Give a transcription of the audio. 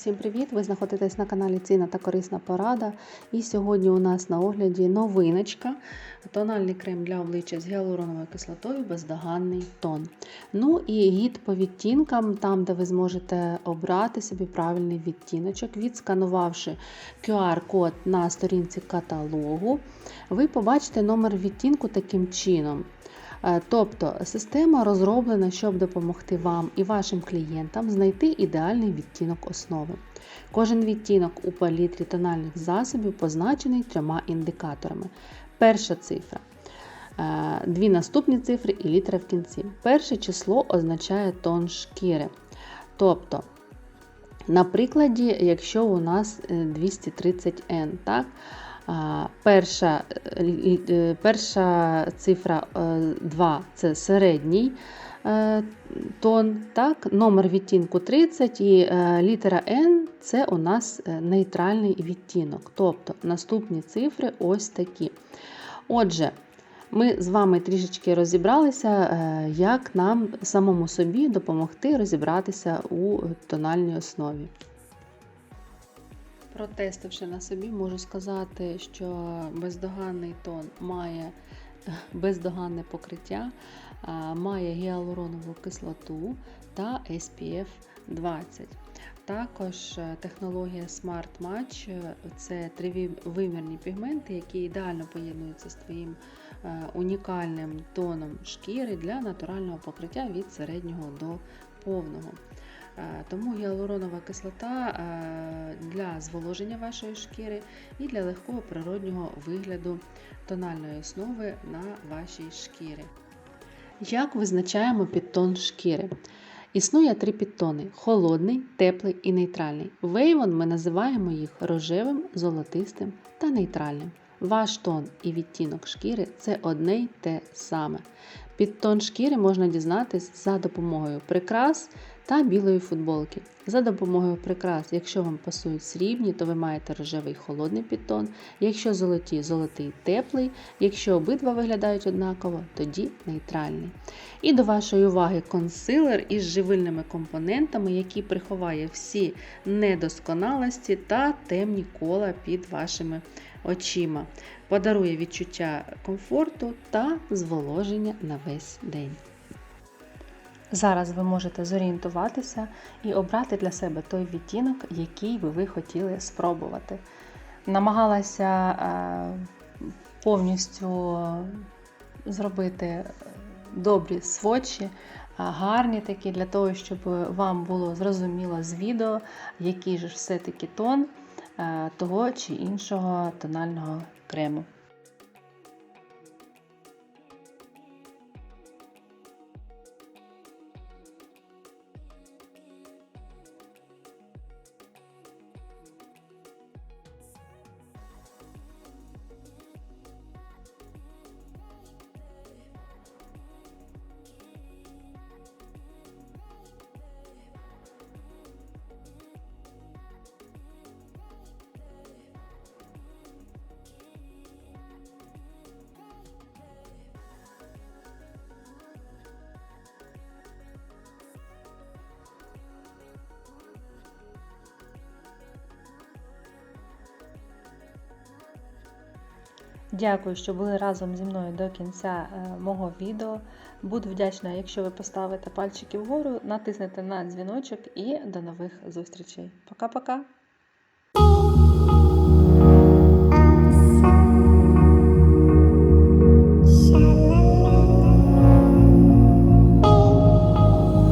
Всім привіт! Ви знаходитесь на каналі Ціна та Корисна Порада. І сьогодні у нас на огляді новиночка. Тональний крем для обличчя з гіалуроновою кислотою бездоганний тон. Ну і гід по відтінкам, там, де ви зможете обрати собі правильний відтіночок, відсканувавши QR-код на сторінці каталогу, ви побачите номер відтінку таким чином. Е, Тобто система розроблена, щоб допомогти вам і вашим клієнтам знайти ідеальний відтінок основи. Кожен відтінок у палітрі тональних засобів позначений трьома індикаторами. Перша цифра, е, дві наступні цифри і літера в кінці. Перше число означає тон шкіри. Тобто, на прикладі, якщо у нас 230N, так? Перша е, е, перша цифра 2 це середній е, тон, так? номер відтінку 30 і літера N це у нас нейтральний відтінок. Тобто наступні цифри ось такі. Отже, ми з вами трішечки розібралися, як нам самому собі допомогти розібратися у тональній основі. Протестивши на собі, можу сказати, що бездоганний тон має бездоганне покриття, має гіалуронову кислоту та SPF 20. Також технологія Smart Match це тривимірні пігменти, які ідеально поєднуються з твоїм унікальним тоном шкіри для натурального покриття від середнього до повного. Тому гіалуронова кислота для зволоження вашої шкіри і для легкого природнього вигляду тональної основи на вашій шкірі. Як визначаємо підтон шкіри? Існує три підтони: холодний, теплий і нейтральний. Вейвон ми називаємо їх рожевим, золотистим та нейтральним. Ваш тон і відтінок шкіри це одне й те саме. Підтон шкіри можна дізнатись за допомогою прикрас та білої футболки. За допомогою прикрас, якщо вам пасують срібні, то ви маєте рожевий холодний підтон, якщо золоті золотий теплий, якщо обидва виглядають однаково, тоді нейтральний. І до вашої уваги консилер із живильними компонентами, який приховає всі недосконалості та темні кола під вашими очима. Подарує відчуття комфорту та зволоження на весь день. Зараз ви можете зорієнтуватися і обрати для себе той відтінок, який би ви хотіли спробувати. Намагалася е, повністю зробити добрі свочі, гарні такі, для того, щоб вам було зрозуміло з відео, який же все-таки тон е, того чи іншого тонального крему. Дякую, що були разом зі мною до кінця е, мого відео. Буду вдячна, якщо ви поставите пальчики вгору, натиснете на дзвіночок і до нових зустрічей. Пока-пока!